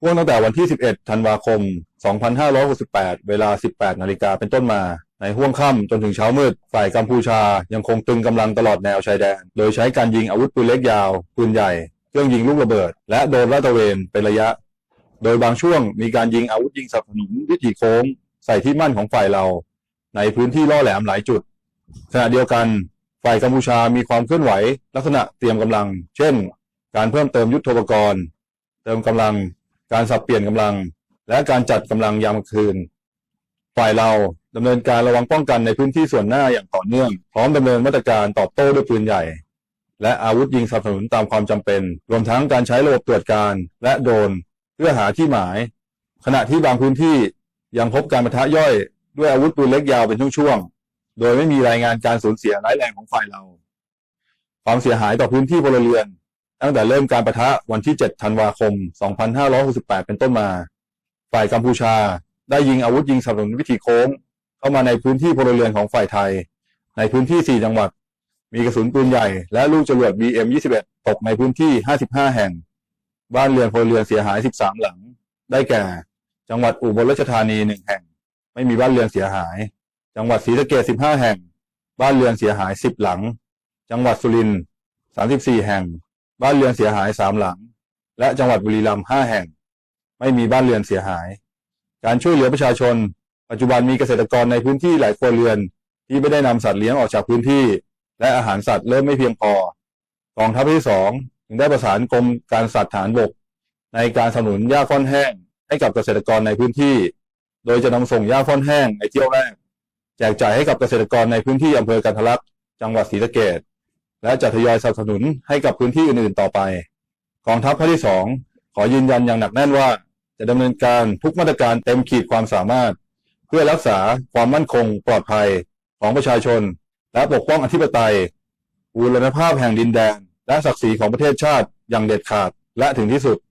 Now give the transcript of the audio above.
พ่วงตั้งแต่วันที่ 11 ธันวาคม 2568 เวลา 18 นาฬิกาเป็นต้นมา ในห้วงค่ำจนถึงเช้ามืด ฝ่ายกัมพูชายังคงตึงกำลังตลอดแนวชายแดน โดยใช้การยิงอาวุธปืนเล็กยาว ปืนใหญ่ เครื่องยิงลูกระเบิด และโดรนลาดตระเวนเป็นระยะ โดยบางช่วงมีการยิงอาวุธยิงสนับสนุนวิถีโค้ง ใส่ที่มั่นของฝ่ายเรา ในพื้นที่ล่อแหลมหลายจุด ขณะเดียวกัน ฝ่ายกัมพูชามีความเคลื่อนไหว ลักษณะเตรียมกำลัง เช่น การเพิ่มเติมยุทโธปกรณ์ เติมกำลัง การสับเปลี่ยนกำลัง และการจัดกำลังยามคืน ฝ่ายเราดำเนินการระวังป้องกันในพื้นที่ส่วนหน้าอย่างต่อเนื่อง พร้อมดำเนินมาตรการตอบโต้ด้วยปืนใหญ่ และอาวุธยิงสนับสนุนตามความจำเป็น รวมทั้งการใช้ระบบตรวจการและโดรนเพื่อหาที่หมาย ขณะที่บางพื้นที่ยังพบการปะทะย่อยด้วยอาวุธปืนเล็กยาวเป็นช่วงๆ โดยไม่มีรายงานการสูญเสียร้ายแรงของฝ่ายเรา ความเสียหายต่อพื้นที่พลเรือน ตั้งแต่เริ่มการประทะวันที่ 7 ธันวาคม 2568 เป็นต้นมา ฝ่ายกัมพูชาได้ยิงอาวุธยิงสนับสนุนวิถีโค้ง เข้ามาในพื้นที่พลเรือนของฝ่ายไทย ในพื้นที่ 4 จังหวัด มีกระสุนปืนใหญ่ และลูกจรวด BM-21 ตกในพื้นที่ 55 แห่ง บ้านเรือนพลเรือนเสียหาย 13 หลัง ได้แก่ จังหวัดอุบลราชธานี 1 แห่ง ไม่มีบ้านเรือนเสียหาย จังหวัดศรีสะเกษ15 แห่ง บ้านเรือนเสียหาย 10 หลัง จังหวัดสุรินทร์34 แห่ง บ้านเรือนเสียหาย3หลัง และจังหวัดบุรีรัมย์5แห่ง ไม่มีบ้านเรือนเสียหาย การช่วยเหลือประชาชน ปัจจุบันมีเกษตรกรในพื้นที่หลายครัวเรือน ที่ไม่ได้นำสัตว์เลี้ยงออกจากพื้นที่ และอาหารสัตว์เริ่มไม่เพียงพอกองทัพที่สองจึงได้ประสานกรมการสัตว์ฐานบก ในการสนับสนุนหญ้าค่อนแห้งให้กับเกษตรกรในพื้นที่ โดยจะนำส่งหญ้าค่อนแห้งในเที่ยวแรก แจกจ่ายให้กับเกษตรกรในพื้นที่อำเภอกันทะลักจังหวัดศรีสะเกษ และจะทยอยสนับสนุนให้กับพื้นที่อื่นๆต่อไปกองทัพภาคที่สองขอยืนยันอย่างหนักแน่นว่าจะดำเนินการทุกมาตรการเต็มขีดความสามารถ เพื่อรักษาความมั่นคงปลอดภัยของประชาชน และปกป้องอธิปไตยบูรณภาพแห่งดินแดน และศักดิ์ศรีของประเทศชาติอย่างเด็ดขาดและถึงที่สุด